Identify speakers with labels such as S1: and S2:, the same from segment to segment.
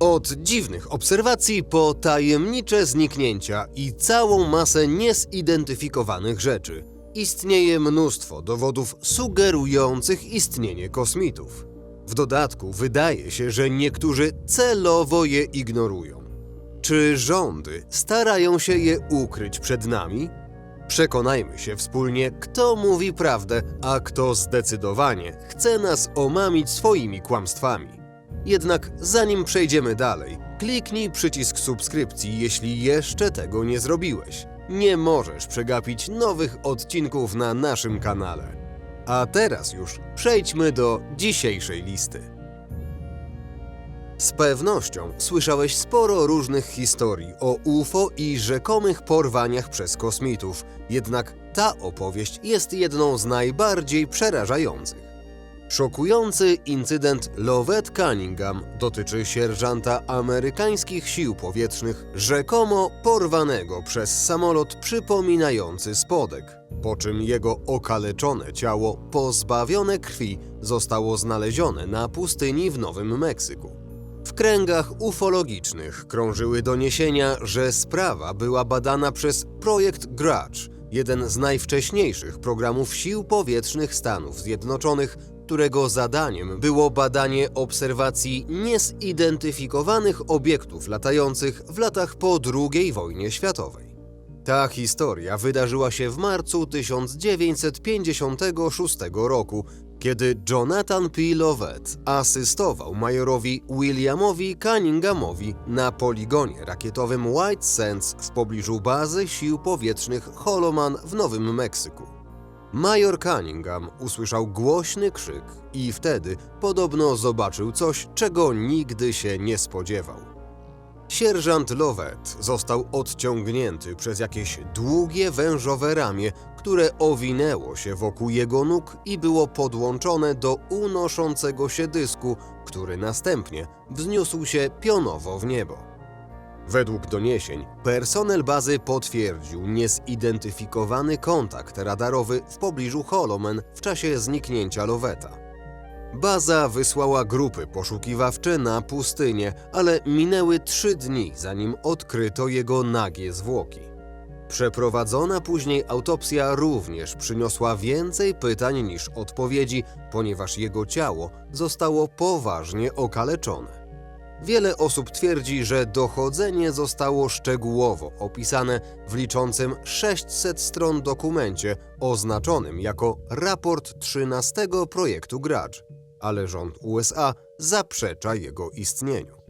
S1: Od dziwnych obserwacji po tajemnicze zniknięcia i całą masę niezidentyfikowanych rzeczy. Istnieje mnóstwo dowodów sugerujących istnienie kosmitów. W dodatku wydaje się, że niektórzy celowo je ignorują. Czy rządy starają się je ukryć przed nami? Przekonajmy się wspólnie, kto mówi prawdę, a kto zdecydowanie chce nas omamić swoimi kłamstwami. Jednak zanim przejdziemy dalej, kliknij przycisk subskrypcji, jeśli jeszcze tego nie zrobiłeś. Nie możesz przegapić nowych odcinków na naszym kanale. A teraz już przejdźmy do dzisiejszej listy. Z pewnością słyszałeś sporo różnych historii o UFO i rzekomych porwaniach przez kosmitów, jednak ta opowieść jest jedną z najbardziej przerażających. Szokujący incydent Lovett Cunningham dotyczy sierżanta amerykańskich sił powietrznych, rzekomo porwanego przez samolot przypominający spodek, po czym jego okaleczone ciało, pozbawione krwi, zostało znalezione na pustyni w Nowym Meksyku. W kręgach ufologicznych krążyły doniesienia, że sprawa była badana przez projekt Grudge, jeden z najwcześniejszych programów sił powietrznych Stanów Zjednoczonych, którego zadaniem było badanie obserwacji niezidentyfikowanych obiektów latających w latach po II wojnie światowej. Ta historia wydarzyła się w marcu 1956 roku, kiedy Jonathan P. Lovett asystował majorowi Williamowi Cunninghamowi na poligonie rakietowym White Sands w pobliżu bazy sił powietrznych Holoman w Nowym Meksyku. Major Cunningham usłyszał głośny krzyk i wtedy podobno zobaczył coś, czego nigdy się nie spodziewał. Sierżant Lovett został odciągnięty przez jakieś długie, wężowe ramię, które owinęło się wokół jego nóg i było podłączone do unoszącego się dysku, który następnie wzniósł się pionowo w niebo. Według doniesień, personel bazy potwierdził niezidentyfikowany kontakt radarowy w pobliżu Holomen w czasie zniknięcia Loweta. Baza wysłała grupy poszukiwawcze na pustynię, ale minęły trzy dni, zanim odkryto jego nagie zwłoki. Przeprowadzona później autopsja również przyniosła więcej pytań niż odpowiedzi, ponieważ jego ciało zostało poważnie okaleczone. Wiele osób twierdzi, że dochodzenie zostało szczegółowo opisane w liczącym 600 stron dokumencie oznaczonym jako raport 13 projektu Grudge, ale rząd USA zaprzecza jego istnieniu.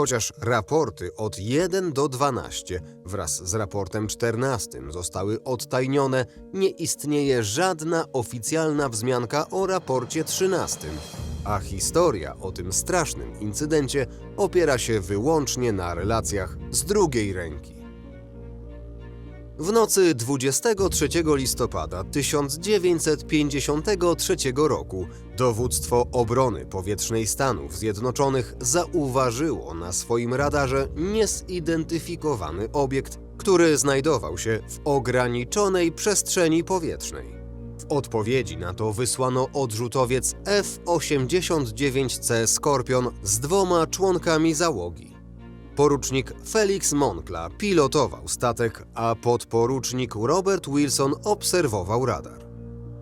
S1: Chociaż raporty od 1 do 12 wraz z raportem 14 zostały odtajnione, nie istnieje żadna oficjalna wzmianka o raporcie 13, a historia o tym strasznym incydencie opiera się wyłącznie na relacjach z drugiej ręki. W nocy 23 listopada 1953 roku Dowództwo Obrony Powietrznej Stanów Zjednoczonych zauważyło na swoim radarze niezidentyfikowany obiekt, który znajdował się w ograniczonej przestrzeni powietrznej. W odpowiedzi na to wysłano odrzutowiec F-89C Skorpion z dwoma członkami załogi. Porucznik Felix Moncla pilotował statek, a podporucznik Robert Wilson obserwował radar.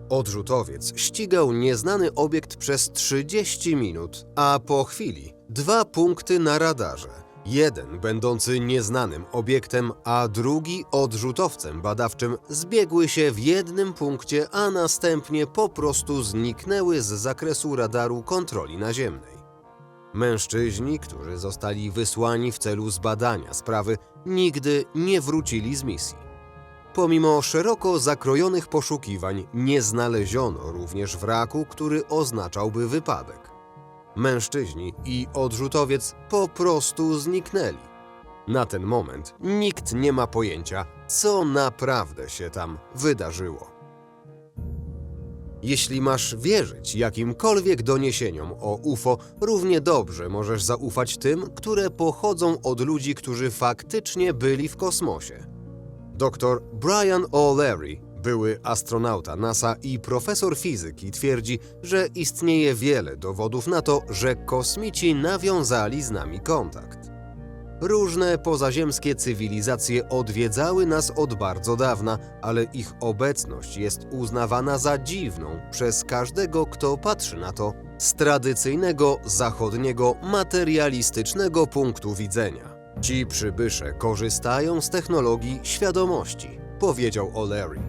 S1: Odrzutowiec ścigał nieznany obiekt przez 30 minut, a po chwili dwa punkty na radarze. Jeden będący nieznanym obiektem, a drugi odrzutowcem badawczym zbiegły się w jednym punkcie, a następnie po prostu zniknęły z zakresu radaru kontroli naziemnej. Mężczyźni, którzy zostali wysłani w celu zbadania sprawy, nigdy nie wrócili z misji. Pomimo szeroko zakrojonych poszukiwań, nie znaleziono również wraku, który oznaczałby wypadek. Mężczyźni i odrzutowiec po prostu zniknęli. Na ten moment nikt nie ma pojęcia, co naprawdę się tam wydarzyło. Jeśli masz wierzyć jakimkolwiek doniesieniom o UFO, równie dobrze możesz zaufać tym, które pochodzą od ludzi, którzy faktycznie byli w kosmosie. Dr Brian O'Leary Były astronauta NASA i profesor fizyki twierdzi, że istnieje wiele dowodów na to, że kosmici nawiązali z nami kontakt. Różne pozaziemskie cywilizacje odwiedzały nas od bardzo dawna, ale ich obecność jest uznawana za dziwną przez każdego, kto patrzy na to z tradycyjnego, zachodniego, materialistycznego punktu widzenia. Ci przybysze korzystają z technologii świadomości, powiedział O'Leary.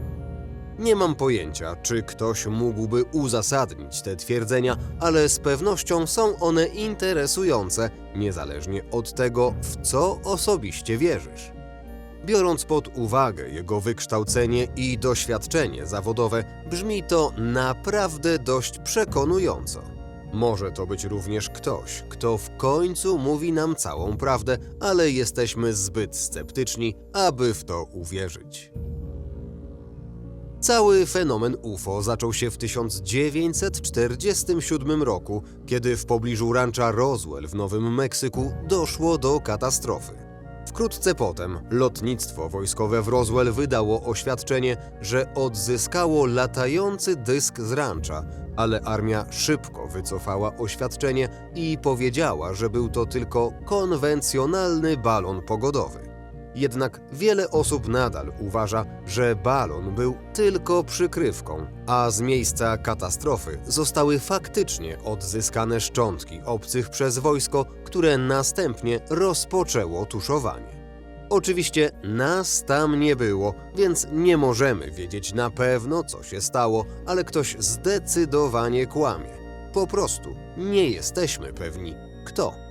S1: Nie mam pojęcia, czy ktoś mógłby uzasadnić te twierdzenia, ale z pewnością są one interesujące, niezależnie od tego, w co osobiście wierzysz. Biorąc pod uwagę jego wykształcenie i doświadczenie zawodowe, brzmi to naprawdę dość przekonująco. Może to być również ktoś, kto w końcu mówi nam całą prawdę, ale jesteśmy zbyt sceptyczni, aby w to uwierzyć. Cały fenomen UFO zaczął się w 1947 roku, kiedy w pobliżu rancha Roswell w Nowym Meksyku doszło do katastrofy. Wkrótce potem lotnictwo wojskowe w Roswell wydało oświadczenie, że odzyskało latający dysk z rancha, ale armia szybko wycofała oświadczenie i powiedziała, że był to tylko konwencjonalny balon pogodowy. Jednak wiele osób nadal uważa, że balon był tylko przykrywką, a z miejsca katastrofy zostały faktycznie odzyskane szczątki obcych przez wojsko, które następnie rozpoczęło tuszowanie. Oczywiście nas tam nie było, więc nie możemy wiedzieć na pewno, co się stało, ale ktoś zdecydowanie kłamie. Po prostu nie jesteśmy pewni, kto.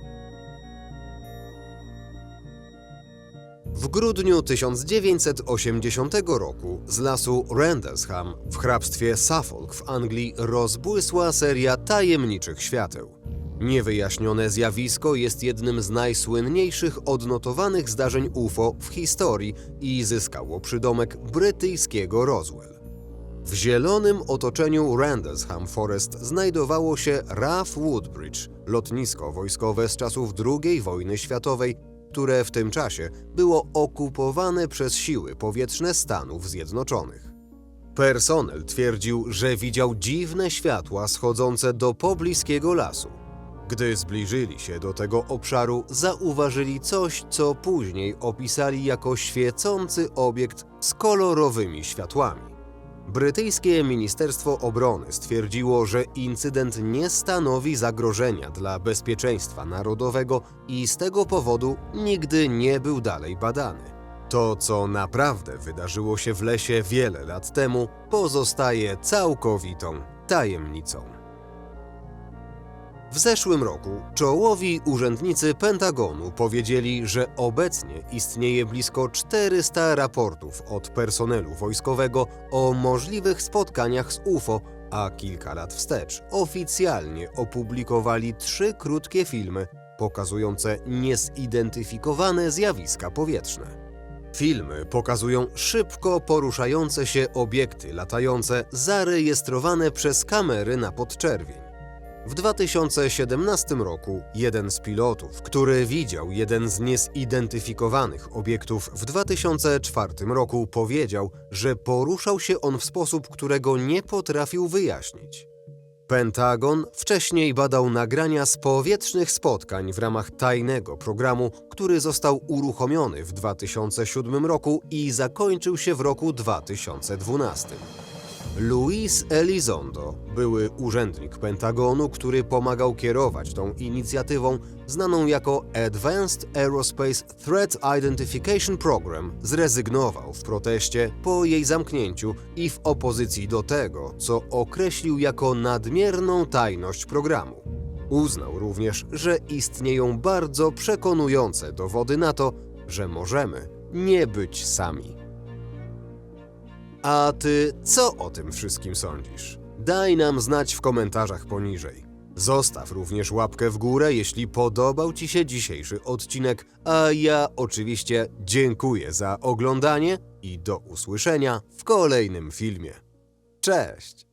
S1: W grudniu 1980 roku z lasu Randlesham w hrabstwie Suffolk w Anglii rozbłysła seria tajemniczych świateł. Niewyjaśnione zjawisko jest jednym z najsłynniejszych odnotowanych zdarzeń UFO w historii i zyskało przydomek brytyjskiego Roswell. W zielonym otoczeniu Randlesham Forest znajdowało się RAF Woodbridge, lotnisko wojskowe z czasów II wojny światowej, które w tym czasie było okupowane przez siły powietrzne Stanów Zjednoczonych. Personel twierdził, że widział dziwne światła schodzące do pobliskiego lasu. Gdy zbliżyli się do tego obszaru, zauważyli coś, co później opisali jako świecący obiekt z kolorowymi światłami. Brytyjskie Ministerstwo Obrony stwierdziło, że incydent nie stanowi zagrożenia dla bezpieczeństwa narodowego i z tego powodu nigdy nie był dalej badany. To, co naprawdę wydarzyło się w lesie wiele lat temu, pozostaje całkowitą tajemnicą. W zeszłym roku czołowi urzędnicy Pentagonu powiedzieli, że obecnie istnieje blisko 400 raportów od personelu wojskowego o możliwych spotkaniach z UFO, a kilka lat wstecz oficjalnie opublikowali trzy krótkie filmy pokazujące niezidentyfikowane zjawiska powietrzne. Filmy pokazują szybko poruszające się obiekty latające zarejestrowane przez kamery na podczerwień. W 2017 roku jeden z pilotów, który widział jeden z niezidentyfikowanych obiektów w 2004 roku, powiedział, że poruszał się on w sposób, którego nie potrafił wyjaśnić. Pentagon wcześniej badał nagrania z powietrznych spotkań w ramach tajnego programu, który został uruchomiony w 2007 roku i zakończył się w roku 2012. Luis Elizondo, były urzędnik Pentagonu, który pomagał kierować tą inicjatywą, znaną jako Advanced Aerospace Threat Identification Program, zrezygnował w proteście po jej zamknięciu i w opozycji do tego, co określił jako nadmierną tajność programu. Uznał również, że istnieją bardzo przekonujące dowody na to, że możemy nie być sami. A ty co o tym wszystkim sądzisz? Daj nam znać w komentarzach poniżej. Zostaw również łapkę w górę, jeśli podobał Ci się dzisiejszy odcinek, a ja oczywiście dziękuję za oglądanie i do usłyszenia w kolejnym filmie. Cześć!